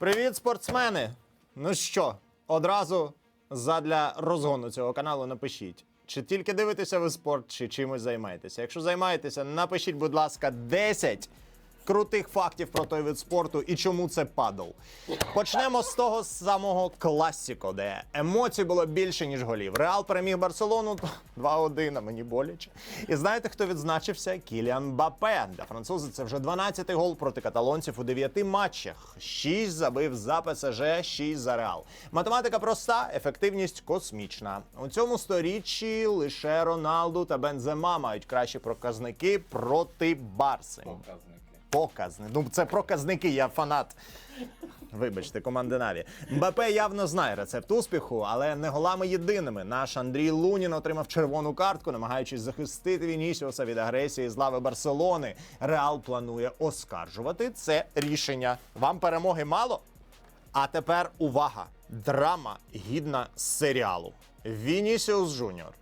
Привіт, спортсмени! Ну що, одразу задля розгону цього каналу напишіть. Чи тільки дивитеся ви спорт, чи чимось займаєтеся? Якщо займаєтеся, напишіть, будь ласка, 10 крутих фактів про той вид спорту і чому це падл. Почнемо з того самого класіко, де емоцій було більше, ніж голів. Реал переміг Барселону 2-1, а мені боляче. І знаєте, хто відзначився? Кіліан Бапе. Для француза це вже 12-й гол проти каталонців у 9 матчах. 6 забив за ПСЖ, 6 за Реал. Математика проста, ефективність космічна. У цьому сторіччі лише Роналду та Бензема мають кращі показники проти Барси. Показники. Показни. Ну, це проказники, я фанат. Вибачте, команди Наві. Мбапе явно знає рецепт успіху, але не голами єдиними. Наш Андрій Лунін отримав червону картку, намагаючись захистити Вінісіуса від агресії з лави Барселони. Реал планує оскаржувати це рішення. Вам перемоги мало? А тепер увага! Драма гідна серіалу. Вінісіус Жуніор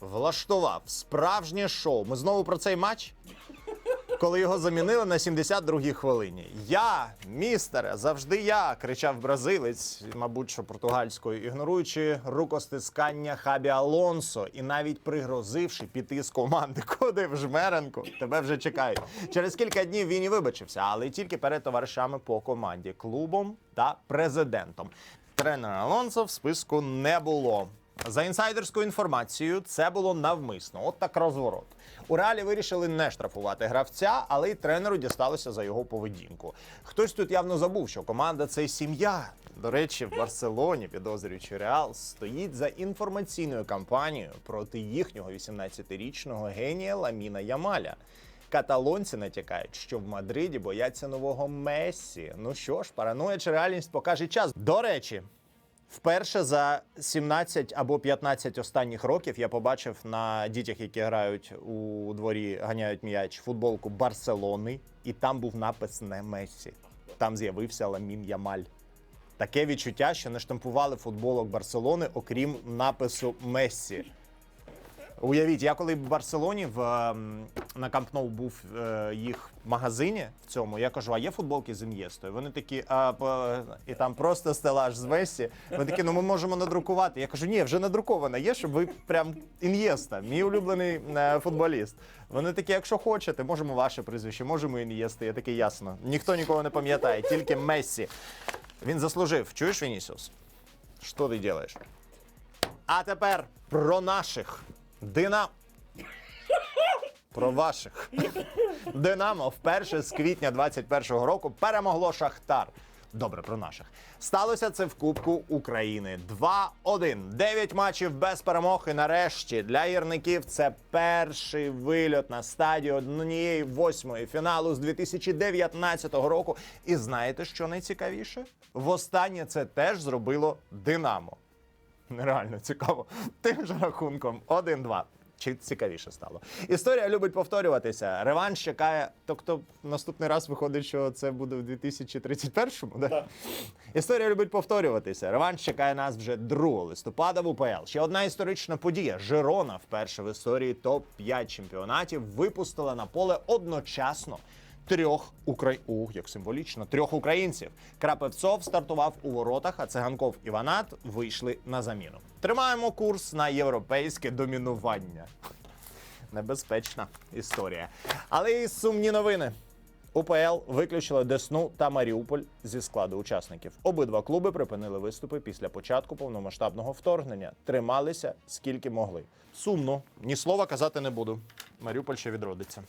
влаштував справжнє шоу. Ми знову про цей матч коли його замінили на 72-й хвилині. Я, містере, завжди я, кричав бразилець, мабуть, що португальською, ігноруючи рукостискання Хабі Алонсо і навіть пригрозивши піти з команди. Куди в жмеренку? Тебе вже чекають. Через кілька днів він і вибачився, але тільки перед товаришами по команді, клубом та президентом. Тренера Алонсо в списку не було. За інсайдерською інформацією, це було навмисно. От так розворот. У реалі вирішили не штрафувати гравця, але й тренеру дісталося за його поведінку. Хтось тут явно забув, що команда це сім'я. До речі, в Барселоні, підозрюючи Реал, стоїть за інформаційною кампанією проти їхнього 18-річного генія Ламіна Ямаля. Каталонці натякають, що в Мадриді бояться нового Мессі. Ну що ж, параноя чи реальність покаже час. До речі, Вперше за 17 або 15 останніх років я побачив на дітях, які грають у дворі, ганяють м'яч футболку Барселони, і там був напис не Мессі. Там з'явився Ламін Ямаль. Таке відчуття, що не штампували футболок Барселони, окрім напису Мессі. Уявіть, я коли в Барселоні в ем, на Камп Ноу був е, їх магазині в цьому, я кажу, а є футболки з Ін'єстою? Вони такі, а по і там просто стелаж з Месі. Вони такі, ну ми можемо надрукувати. Я кажу, ні, вже надрукована є, щоб ви прям Ін'єста, мій улюблений е, футболіст. Вони такі, якщо хочете, можемо ваше прізвище, можемо Ін'єсти. Я такий ясно. Ніхто нікого не пам'ятає, тільки Мессі. Він заслужив. Чуєш, Вінісіус? Що ти робиш? А тепер про наших. Динамо. Про ваших. Динамо вперше з квітня 21-го року перемогло Шахтар. Добре, про наших. Сталося це в Кубку України. 2-1. Дев'ять матчів без перемог. І нарешті для гірників це перший вильот на стадію однієї восьмої фіналу з 2019 року. І знаєте, що найцікавіше? Востаннє це теж зробило Динамо. Нереально цікаво. Тим же рахунком 1-2. Чи цікавіше стало? Історія любить повторюватися. Реванш чекає. Тобто, наступний раз виходить, що це буде в 2031-му, да? Історія любить повторюватися. Реванш чекає нас вже 2 листопада в УПЛ. Ще одна історична подія. Жирона вперше в історії топ-5 чемпіонатів випустила на поле одночасно трьох украй... Ух, як символічно, трьох українців. Крапевцов стартував у воротах, а циганков і Ванат вийшли на заміну. Тримаємо курс на європейське домінування. Небезпечна історія. Але і сумні новини. УПЛ виключили Десну та Маріуполь зі складу учасників. Обидва клуби припинили виступи після початку повномасштабного вторгнення. Трималися скільки могли. Сумно, ні слова казати не буду. Маріуполь ще відродиться.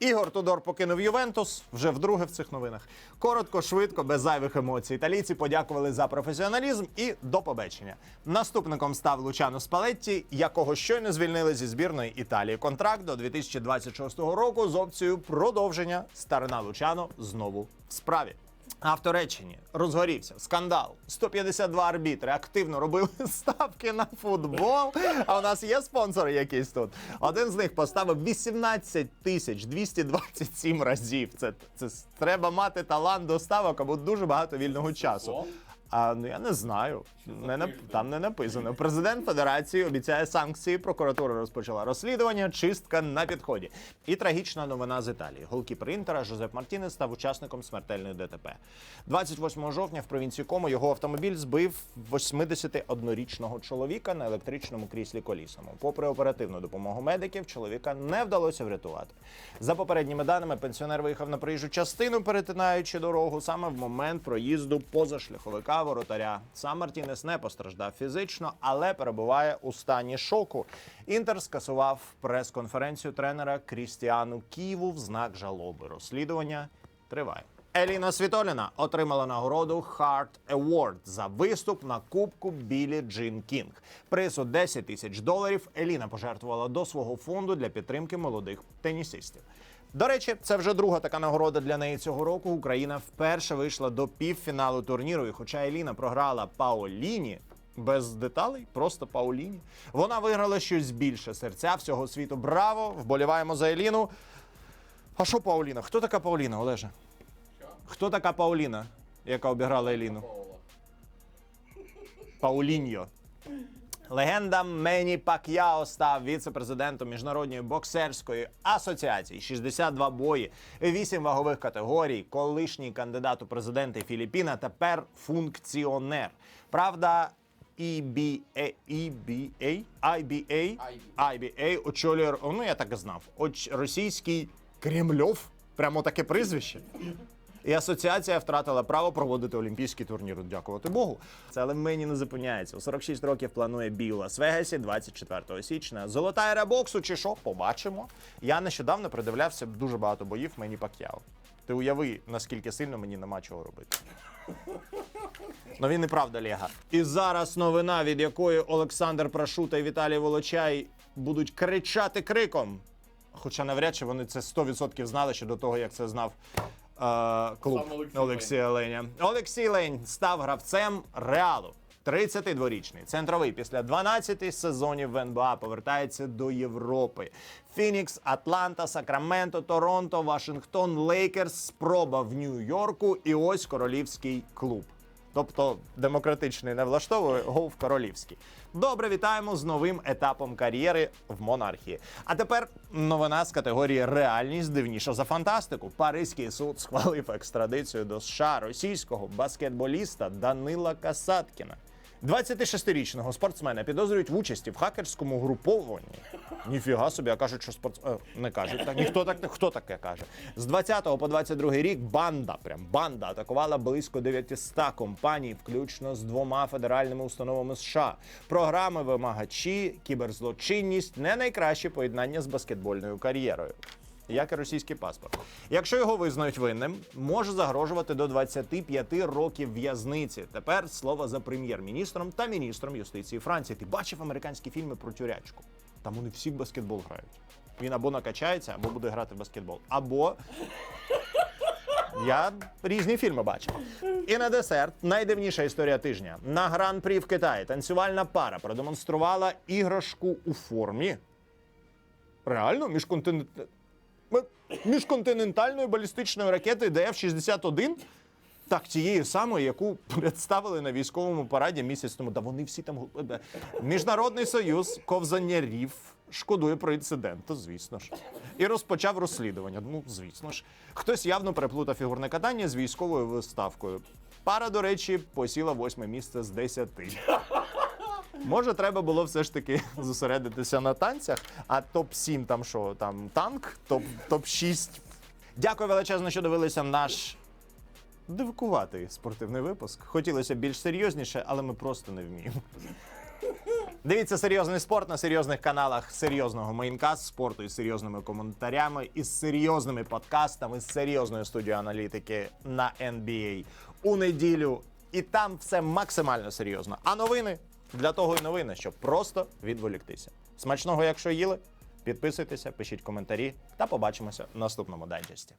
Ігор Тодор покинув Ювентус вже вдруге в цих новинах. Коротко, швидко, без зайвих емоцій. Італійці подякували за професіоналізм і до побачення. Наступником став Лучано Спалетті, якого щойно звільнили зі збірної Італії. Контракт до 2026 року з опцією продовження. Старина Лучано знову в справі. А в Туреччині розгорівся скандал. 152 арбітри активно робили ставки на футбол. А у нас є спонсори якісь тут. Один з них поставив 18 тисяч 227 разів. Це, це треба мати талант до ставок або дуже багато вільного часу. А ну я не знаю. Не нап... Там не написано. Президент Федерації обіцяє санкції. Прокуратура розпочала розслідування. Чистка на підході. І трагічна новина з Італії. Голкіпер Інтера Жозеп Мартінес став учасником смертельної ДТП. 28 жовтня в провінції Комо його автомобіль збив 81-річного чоловіка на електричному кріслі колісному. Попри оперативну допомогу медиків, чоловіка не вдалося врятувати. За попередніми даними, пенсіонер виїхав на проїжджу частину, перетинаючи дорогу саме в момент проїзду позашляховика воротаря. Сам Мартінес не постраждав фізично, але перебуває у стані шоку. Інтер скасував прес-конференцію тренера Крістіану Ківу в знак жалоби. Розслідування триває. Еліна Світоліна отримала нагороду Heart Award за виступ на кубку Білі Джин Кінг. Приз у 10 тисяч доларів Еліна пожертвувала до свого фонду для підтримки молодих тенісистів. До речі, це вже друга така нагорода для неї цього року. Україна вперше вийшла до півфіналу турніру. І хоча Еліна програла Паоліні, без деталей, просто Паоліні, вона виграла щось більше серця всього світу. Браво! Вболіваємо за Еліну. А що Паоліна? Хто така Паоліна, Олеже? Хто така Пауліна, яка обіграла Еліну? Пауліньо. Легенда Мені Пак'яо став віце-президентом міжнародної боксерської асоціації. 62 бої, 8 вагових категорій, колишній кандидат у президенти Філіппіна, тепер функціонер. Правда, EBA, EBA, IBA, IBA очолює, ну я так і знав, оч, російський Кремльов, прямо таке прізвище. І асоціація втратила право проводити олімпійський турнір. Дякувати Богу. Це але мені не зупиняється. У 46 років планує бій у Лас-Вегасі 24 січня. Золота ера боксу чи що? Побачимо. Я нещодавно придивлявся дуже багато боїв мені Пак'яо. Ти уяви, наскільки сильно мені нема чого робити. Ну він і правда Лега. І зараз новина, від якої Олександр Прашута і Віталій Волочай будуть кричати криком. Хоча навряд чи вони це 100% знали ще до того, як це знав клуб Олексій Олексія Леня. Олексій Лень став гравцем Реалу. 32-річний центровий після 12 сезонів в НБА повертається до Європи. Фінікс, Атланта, Сакраменто, Торонто, Вашингтон, Лейкерс, спроба в Нью-Йорку і ось королівський клуб. Тобто демократичний не влаштовує гов королівський. Добре, вітаємо з новим етапом кар'єри в монархії. А тепер новина з категорії реальність дивніша за фантастику. Паризький суд схвалив екстрадицію до США російського баскетболіста Данила Касаткіна. 26-річного спортсмена підозрюють в участі в хакерському групованні. Ніфіга собі, а кажуть, що спорт... е, не кажуть так. Ніхто так не хто таке каже. З 20 по 22 рік банда, прям банда атакувала близько 900 компаній, включно з двома федеральними установами США. Програми вимагачі, кіберзлочинність не найкраще поєднання з баскетбольною кар'єрою. Як і російський паспорт. Якщо його визнають винним, може загрожувати до 25 років в'язниці. Тепер слово за прем'єр-міністром та міністром юстиції Франції. Ти бачив американські фільми про тюрячку? Там вони всі в баскетбол грають. Він або накачається, або буде грати в баскетбол. Або я різні фільми бачив. І на десерт найдивніша історія тижня. На гран-прі в Китаї танцювальна пара продемонструвала іграшку у формі. Реально, міжконтинент... Міжконтинентальної балістичної ракети ДФ-61? Так, тієї самої, яку представили на військовому параді місяць тому. Да вони всі там. е, Міжнародний союз ковзанярів шкодує про інцидент, звісно ж. І розпочав розслідування. Ну, звісно ж. Хтось явно переплутав фігурне катання з військовою виставкою. Пара, до речі, посіла восьме місце з десяти. Може, треба було все ж таки зосередитися на танцях, а топ-7 там що, там танк, топ, топ-6. Дякую величезно, що дивилися наш дивкуватий спортивний випуск. Хотілося більш серйозніше, але ми просто не вміємо. Дивіться серйозний спорт на серйозних каналах серйозного мейнкаст спорту із серйозними коментарями, із серйозними подкастами, з серйозною студією аналітики на NBA у неділю. І там все максимально серйозно. А новини для того і новини, щоб просто відволіктися. Смачного, якщо їли, підписуйтеся, пишіть коментарі та побачимося в наступному дайджесті.